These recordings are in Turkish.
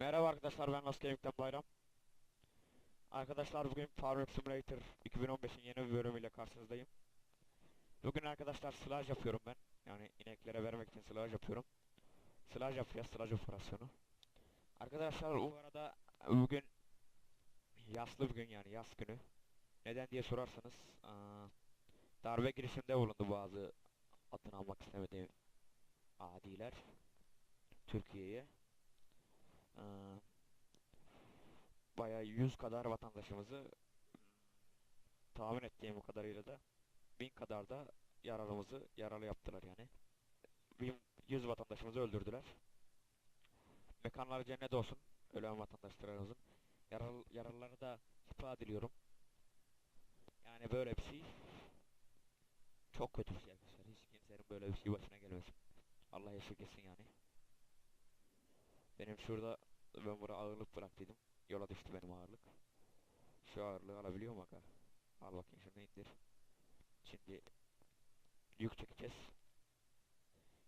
Merhaba arkadaşlar ben Las Gaming'den Bayram. Arkadaşlar bugün Farming Simulator 2015'in yeni bir bölümüyle karşınızdayım. Bugün arkadaşlar sılaj yapıyorum ben. Yani ineklere vermek için sılaj yapıyorum. Sılaj yapacağız, sılaj operasyonu. Arkadaşlar bu arada bugün yaslı bir gün yani yaz günü. Neden diye sorarsanız aa, darbe girişimde bulundu bazı adını almak istemediğim adiler Türkiye'ye. Ee, bayağı 100 kadar vatandaşımızı hmm, tahmin ettiğim bu kadarıyla da 1000 kadar da yaralımızı yaralı yaptılar yani. 1000 100 vatandaşımızı öldürdüler. Mekanları cennet olsun ölen vatandaşlarımızın. Yaralı, yaralıları da şifa diliyorum. Yani böyle bir şey çok kötü bir şey arkadaşlar. Hiç kimsenin böyle bir şey başına gelmesin. Allah esirgesin yani. Benim şurada ben buraya ağırlık bıraktıydım. Yola düştü benim ağırlık. Şu ağırlığı alabiliyor mu aga? Al bakayım şunu indir. Şimdi yük çekeceğiz.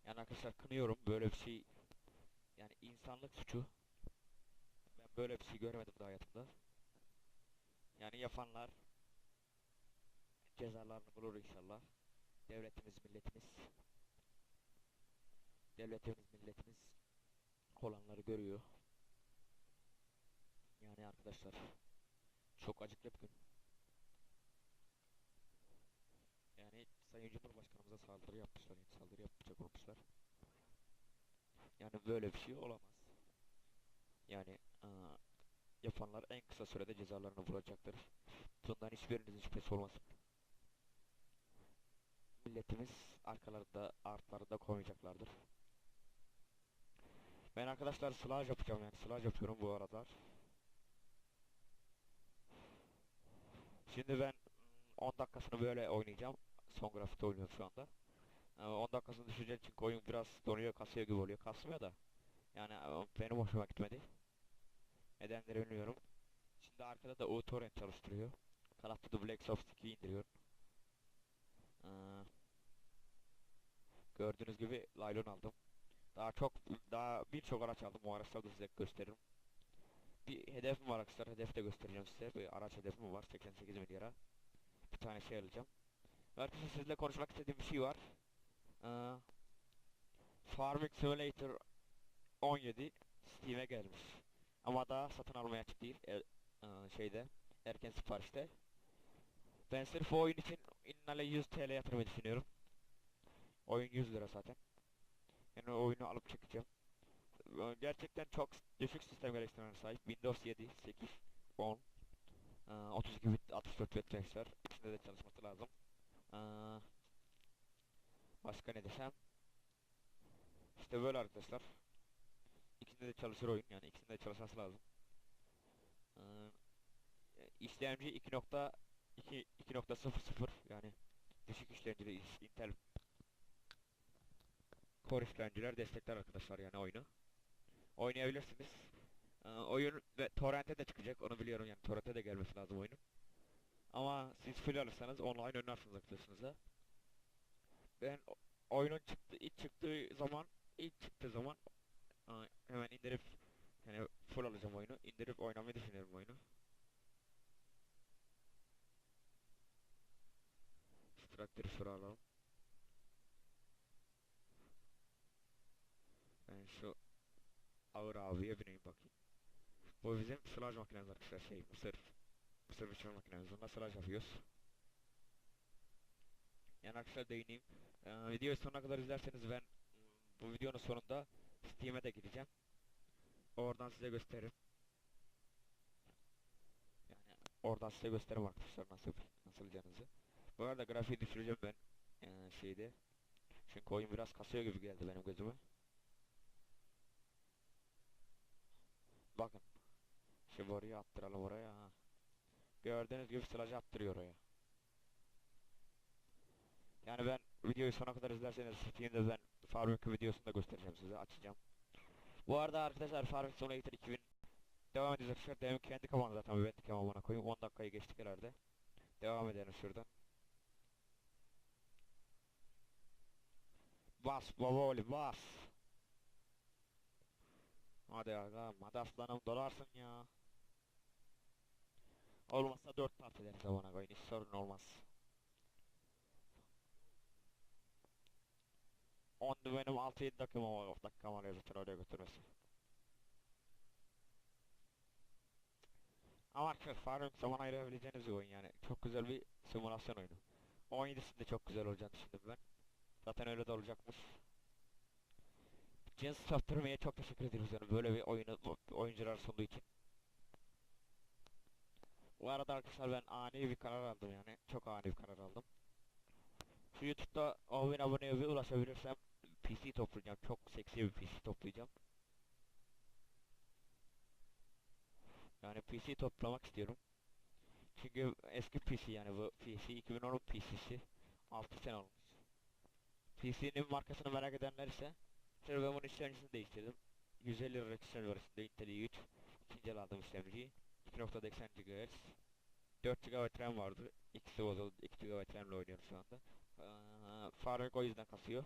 Yani arkadaşlar kınıyorum böyle bir şey. Yani insanlık suçu. Ben böyle bir şey görmedim daha hayatımda. Yani yapanlar cezalarını bulur inşallah. Devletimiz, milletimiz. Devletimiz, milletimiz olanları görüyor. Yani arkadaşlar çok acıklı bir gün. Yani Sayın Cumhurbaşkanımıza saldırı yapmışlar, yani saldırı yapacak olmuşlar. Yani böyle bir şey olamaz. Yani aa, yapanlar en kısa sürede cezalarını bulacaktır. Bundan hiçbirinizin şüphesi olmasın. Milletimiz arkalarında, artlarında koymayacaklardır. Ben arkadaşlar slaj yapacağım yani slaj yapıyorum bu aralar. Şimdi ben mm, 10 dakikasını böyle oynayacağım. Son grafikte oynuyorum şu anda. Ee, 10 dakikasını düşeceğim çünkü oyun biraz donuyor kasıyor gibi oluyor. Kasmıyor da. Yani e, benim hoşuma gitmedi. Nedenleri bilmiyorum. Şimdi arkada da uTorrent çalıştırıyor. Call of Duty Black Ops 2'yi indiriyorum. Gördüğünüz gibi Laylon aldım. Daha çok daha birçok araç aldım. O araçları da size gösteririm. Bir hedefim var arkadaşlar. Hedef de göstereceğim size. Bir araç hedefim var. 88 milyara. Bir tane şey alacağım. Arkadaşlar sizinle konuşmak istediğim bir şey var. Ee, Farming Simulator 17 Steam'e gelmiş. Ama daha satın almaya açık değil. E, e, şeyde erken siparişte. Ben sırf o oyun için innale 100 TL yatırmayı düşünüyorum. Oyun 100 lira zaten. Yani oyunu alıp çekeceğim. Gerçekten çok düşük sistem gereksinimlerine sahip. Windows 7, 8, 10, ee, 32 bit, 64 bit flash İkisinde de çalışması lazım. Ee, Başka ne desem? İşte böyle arkadaşlar. İkisinde de çalışır oyun yani ikisinde de çalışması lazım. Ee, işlemci 2.2 2.00 yani düşük işlemcili Intel Core destekler arkadaşlar yani oyunu. Oynayabilirsiniz. Ee, oyun ve torrent'e de çıkacak onu biliyorum yani torrent'e de gelmesi lazım oyunun. Ama siz full alırsanız online oynarsınız arkadaşınızla. Ben oyunun çıktı ilk çıktığı zaman ilk çıktığı zaman hemen indirip yani full alacağım oyunu indirip oynamayı düşünüyorum oyunu. Şuraya alalım. Ben şu ağır abiye bineyim bakayım. Bu bizim sılaj makinemiz arkadaşlar şey mısır. Mısır biçme makinemiz. Bununla sılaj yapıyoruz. Yani arkadaşlar değineyim. Ee, videoyu sonuna kadar izlerseniz ben mm, bu videonun sonunda Steam'e de gideceğim. Oradan size gösteririm. Yani oradan size gösteririm arkadaşlar nasıl nasıl yapacağınızı. Bu arada grafiği düşüreceğim ben ee, şeyde. Çünkü oyun biraz kasıyor gibi geldi benim gözüme. Bakın. Boruyu attıralım oraya. Gördüğünüz gibi sılacı attırıyor oraya. Yani ben videoyu sona kadar izlerseniz Steam'de ben Farming videosunu da göstereceğim size açacağım. Bu arada arkadaşlar Farming Simulator 2000 devam edeceğiz arkadaşlar. Demin kendi kafamda zaten ben kafamına koyayım. 10 dakikayı geçtik herhalde. Devam edelim şuradan. Bas baba oğlum bas. Hadi ağam hadi aslanım dolarsın ya. Olmazsa 4 part ederiz amına koyun hiç sorun olmaz. On benim 6-7 dakikam var, dakikam var ya zaten oraya götürmesi. Ama arkadaşlar zaman ayırabileceğiniz oyun yani. Çok güzel bir simülasyon oyunu. 17'sinde çok güzel olacağını düşündüm ben. Zaten öyle de olacakmış. Cins Software'e çok teşekkür ediyoruz yani böyle bir oyunu oyuncular sunduğu için. Bu arada arkadaşlar ben ani bir karar aldım yani. Çok ani bir karar aldım. Şu YouTube'da 10.000 aboneye bir ulaşabilirsem PC toplayacağım. Çok seksi bir PC toplayacağım. Yani PC toplamak istiyorum. Çünkü eski PC yani bu PC 2010 PC'si 6 sene olmuş. PC'nin markasını merak edenler ise Bunun işlemcisini değiştirdim. 150 lira içinde Intel i3 İkinci el aldım işlemciyi 2.80 GHz 4 GB RAM vardı İkisi bozuldu 2 GB RAM ile oynuyorum şu anda ee, Faruk o yüzden kasıyor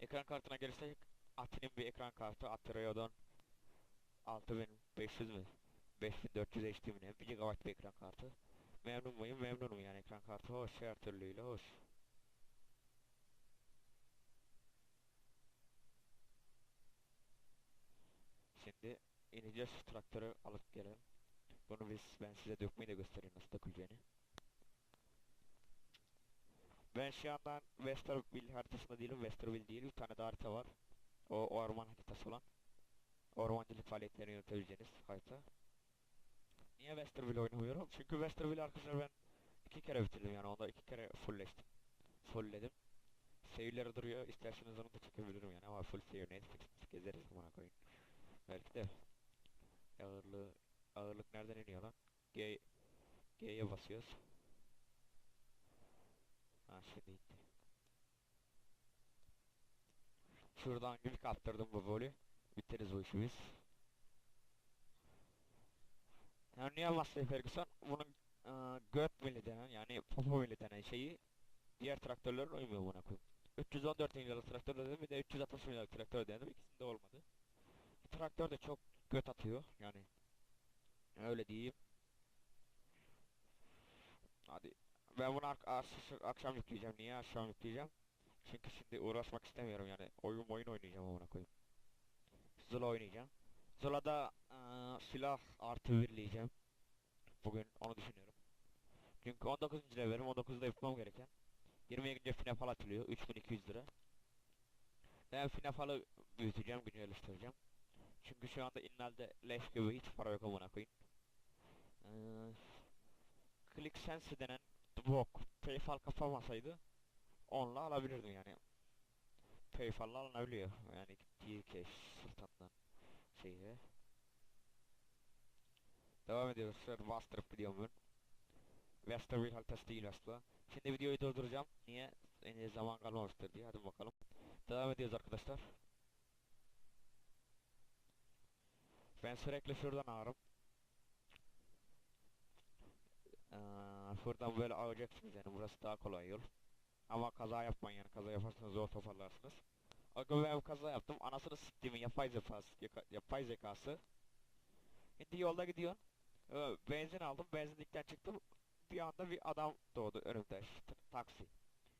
Ekran kartına gelirsek Ati'nin bir ekran kartı Ati Radeon 6500 mü? 5400 HD mi ne? 1 GB bir ekran kartı. Memnun muyum? Memnunum yani ekran kartı hoş, her türlüyle hoş. Şimdi ineceğiz şu traktörü alıp gelelim. Bunu biz ben size dökmeyi de göstereyim nasıl döküleceğini. Ben şu andan Westerville haritasında değilim. Westerville değil bir tane de harita var. O, orman haritası olan. Ormancılık faaliyetlerini yönetebileceğiniz harita. Niye Westerville oynamıyorum? Çünkü Westerville arkadaşlar ben iki kere bitirdim yani onda iki kere fullleştim. Fullledim. Seyirleri duruyor. İsterseniz onu da çekebilirim yani ama full seyir neyse gezeriz amına koyayım. Belki de ağırlığı ağırlık nereden iniyor lan? G G'ye basıyoruz. Ha şimdi gitti. Şuradan gibi kaptırdım bu volü. Biteriz bu işi biz. Yani niye Massey Ferguson bunun e, göt mili denen yani popo mili denen şeyi diğer traktörlerin uymuyor buna koyayım. 314 milyarlık traktör dedim bir de 360 milyarlık traktör dedim ikisinde olmadı. Traktör de çok göt atıyor yani. Öyle diyeyim. Hadi. Ben bunu ak ak akşam yükleyeceğim. Niye akşam yükleyeceğim? Çünkü şimdi uğraşmak istemiyorum yani. Oyun oyun oynayacağım amına koyayım. Zula oynayacağım. Zula'da ıı, silah artı birleyeceğim. Bugün onu düşünüyorum. Çünkü 19. levelim 19'da yapmam gereken. 20'ye gidince Finafal atılıyor. 3200 lira. Ben Finafal'ı büyüteceğim, güncelleştireceğim. Çünkü şu anda innalde leş gibi hiç para yok amına koyayım. Ee, ClickSense denen bok PayPal kapamasaydı onunla alabilirdim yani. PayPal'la alınabiliyor yani DK Sultan'dan şeyi. Devam ediyoruz. Şöyle bastırıp gidiyorum ben. Westerville haritası değil aslında. Şimdi videoyu durduracağım. Niye? En zaman kalmamıştır diye. Hadi bakalım. Devam ediyoruz arkadaşlar. Ben sürekli şuradan ağrım. Ee, şuradan böyle ağacaksınız yani burası daha kolay yol. Ama kaza yapmayın yani kaza yaparsanız zor toparlarsınız. Aga ben kaza yaptım anasını siktiğimin yapay zekası, yapay zekası. Şimdi yolda gidiyor. Ee, benzin aldım benzinlikten çıktım. Bir anda bir adam doğdu önümde taksi.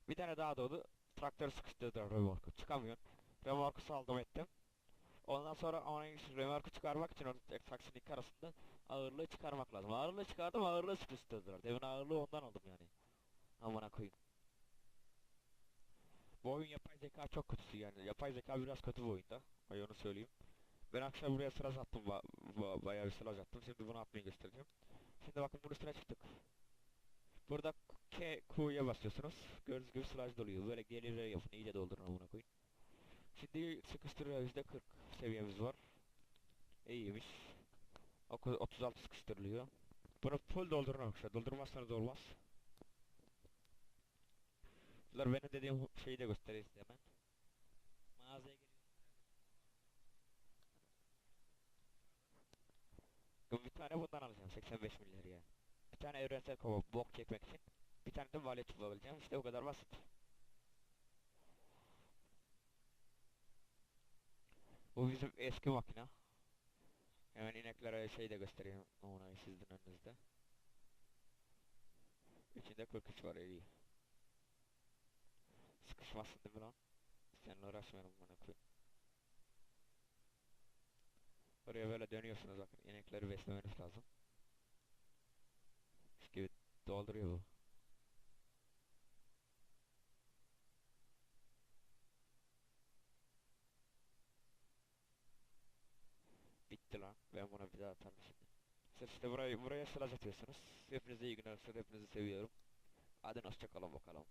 Bir tane daha doğdu. Traktör sıkıştırdı remorku. Çıkamıyorsun. Remorku saldım ettim. Ondan sonra onun remorku çıkarmak için orada taksinin iki arasında ağırlığı çıkarmak lazım. Ağırlığı çıkardım ağırlığı sıkıştırdılar. Demin ağırlığı ondan aldım yani. Amına koyayım. Bu oyun yapay zeka çok kötüsü yani. Yapay zeka biraz kötü bu oyunda. Ay onu söyleyeyim. Ben akşam buraya sıra attım. Ba ba bayağı bir sıra attım. Şimdi bunu atmayı göstereceğim. Şimdi bakın bunun üstüne çıktık. Burada K, Q'ya basıyorsunuz. Gördüğünüz gibi slaj doluyor. Böyle gelir yapın. iyice doldurun amına koyun. Şimdi sıkıştırıyor yüzde 40 seviyemiz var. İyiymiş. 36 sıkıştırılıyor. Bunu full doldurun arkadaşlar. Doldurmazsanız olmaz. Bunlar benim dediğim şeyi de göstereyim size hemen. Mağazaya geliyorsunuz. Bir tane bundan alacağım 85 milyar ya. Bir tane evrensel kova bok çekmek için. Bir tane de valet bulabileceğim. İşte o kadar basit. Bu bizim eski makina. Hemen ineklere şey de göstereyim numarayı sizin önünüzde. İçinde 43 var iyi. Sıkışmazsın değil mi lan? Seninle uğraşmıyorum bana koy. Oraya böyle dönüyorsunuz bakın inekleri beslemeniz lazım. Gibi dolduruyor bu. Bitti lan. Ben buna bir daha atarım. Siz işte burayı, buraya sılaç atıyorsunuz. Hepinize iyi günler. Hepinizi seviyorum. Hadi hoşçakalın bakalım.